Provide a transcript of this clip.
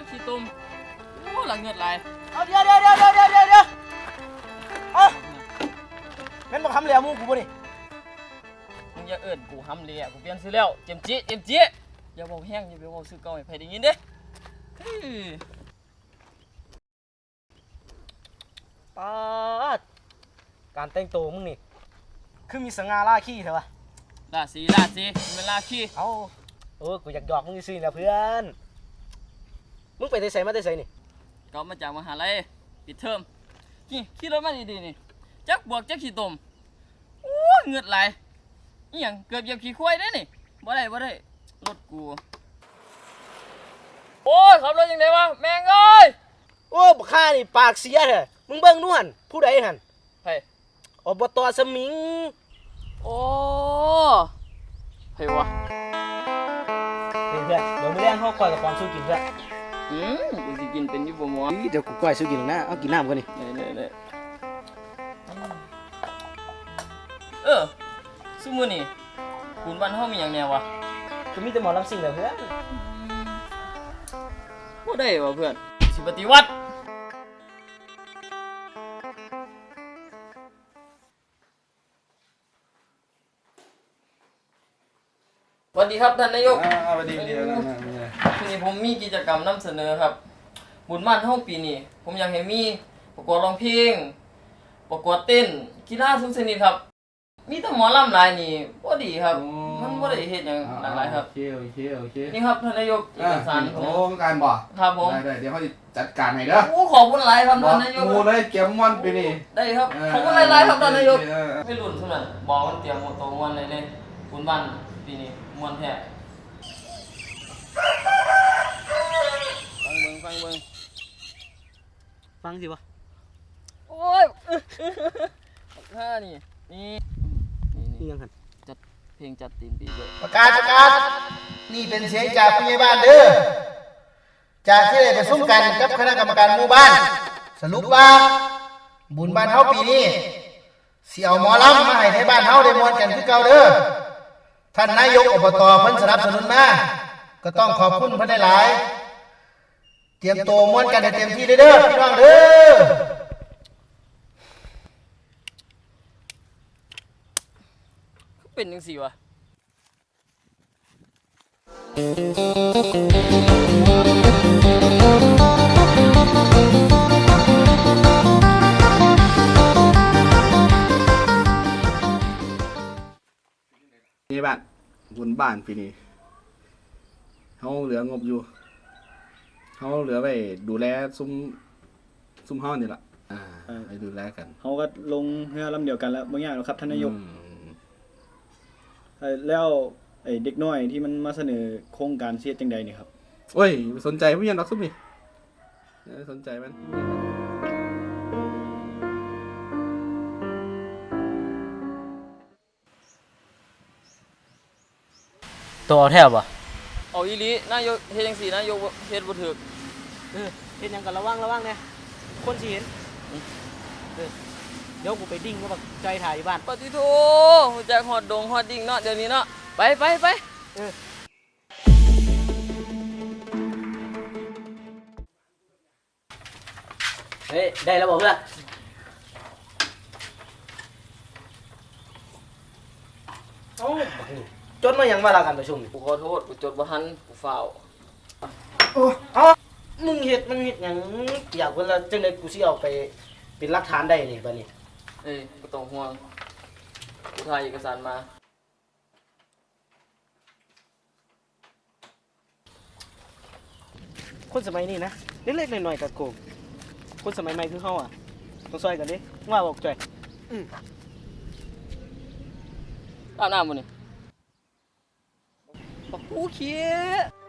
จักสีตุ่มโอ้หลังเงือดไหลเอาเดี๋ยวเดี๋ยวเดี๋ยวเดี๋ยวเดี๋ยวเดี๋ยวเดี๋ยวเอาแม่นบอกคำเหลียมูกูบ่นี่มึงอย่าเอิ้นกูห้ำเลี่ยะกูเปลี่ยนซื้อแล้วเจมจิเจมจิอย่าบบาแห้งอย่าบบาซื้อเก่าให้ไผได้ยินเด้เฮ้ยปาดการแต่งตัวมึงนี่คือมีสง่าล่าขี้เถอะวะลาสีล่าสีมันเป็นลาขี้เอาเออกูอยากหยอกมึงซื่อๆนะเพื่อน มึงไปได้ไสมาได้ไสนี่ก็มาจากมหาลัยปิดเทอมนี่ขี่รถมาดีๆนี่จักบวกจักขี้ตมโอ้ยเหงือดไหลอีหยังเกือบเหยียบขี้ควายได้นี่บ่ได้บ่ได้รถกูโอ้ยขับรถยังไงวะแม่งเอ้ยโอ้บักข้านี่ปากเสียเถอะมึงเบิ่งนู่นผู้ใดหันเฮ้ยอบตสมิงโอ้เฮ้ยวะนี่เพื่อนเดี๋ยวมื้อแรงเฮาก่อยกับปอมสู้กินเพื่อน อืมกูสิกินเป็นอยูบ่หมอเดี๋ยวกูก่อยสู้กินหรอกนะเอากินน้ำก่อนนี่เน่เน่เออซุมื้อนี่คุณวันเฮามีหยังแนววะก็มีแต่หมอลำซิ่งแหละเพื่อนบ่ได้วะเพื่อนสิปฏิวัติสวัสดีครับท่านนายก อ่าสวัสดีดีแล้วนะมีอะไรที นี้ผมมีกิจกรรมนำเสนอครับ บุญบ้านเฮาปีนี้ผมอยากให้มีประกวดร้องเพลงประกวดเต้นกีฬาทุกชนิดครับ มีแต่หมอลำหลายนี่บ่ดีครับมันบ่ได้เฮ็ดหยังหลากหลายครับโอเคโอเคโอเคนี่ครับท่านนายกเออ่ากสารขโอ้องการบ่ครับผมได้ได้เดี๋ยวเขาจะจัดการให้เด้อโอ้ขอบคุณหลายครับบอท่ากนนายก กูเลยเก็บมอนไปนี่ได้ครับเออขอบคุณหลายๆครับท่านนายก เออ ไม่รุ่นเท่านั้นบอกมันเตรียมหมดตัวม่วนเลยเลยบุญบ้านปีนี้ม่วนแท้ฟังเบิ่งฟังเบิ่ง ฟัง สิวะโอ้ยท่านี่นี่นี่นี่นี่ยังหันจัดเพลงจัดตีนปีด้วยประกาศประกาศนี่เป็นเสียงจากผู้ใหญ่บ้านเด้อจากที่ได้ประชุมกันกับคณะกรรมการหมู่บ้าน สรุปว่า บุญบ้านเฮาปีนี้สิเอาหมอลำมาให้ในบ้านเฮาได้มวนกันคือเก่าเด้อท่านนายกอบตเพิ่นสนับสนุนมาก็ต้องขอบคุณเพิ่นหลายๆ เตรียมตัวมวนกันให้เต็มที่เด้อพี่น้องเด้อเป็นยังสี่วะนี่บ้านบุญบ้านปีนี้เขาเหลืองบอยู่ เขาเหลือไปดูแลซุ้มซุ้มเฮานี่ล่ะ อ่าไปดูแลกันเขาก็ลงเรือลำเดียวกันแล้วบางอย่างแล้วครับท่านนายกอืมเอ่อแล้วไอ้เด็กน้อยที่มันมาเสนอโครงการเสียจังใดนี่ครับ โอ้ยสนใจไม่ยังดอกซุ้มนี่เออสนใจมัน ตัวเอาแทบวะเอาอีหลีนายกเฮ็ดจังสี่นายกเฮ็ดบ่ถูก เออเฮ็ดหยังกันระวังระวังเนี่ยคนสิเห็นเออเดี๋ยวกูไปดิ้งก็บักใจถ่ายอยู่บ้าน ปฏิโทรู้จักฮอดดงฮอดดิ่งเนาะเดี๋ยวนี้เนาะไปไปไปเฮ้ย ได้แล้วบอกเพื่อนเอ้าบักนี่จดมาหยังมาละกันประชุมนี่ กูขอโทษกูจดบ่ทันกูฝ้าว โอ้เอ้า มึงเฮ็ดมันเฮ็ดหยังอยากเพิ่นละจังได๋กูสิเอาไปเป็นหลักฐานได้นี่บัดนี้ เอ้ยบ่ต้องห่วงกูถ่ายเอกสารมา คนสมัยนี้นะเล็กๆหน่อยๆก็โกงคนสมัยใหม่คือเฮาอะต้องซอยกันดิว่าบอกจ่อยอาบน้ำบ่นี่บักกูเขี้ย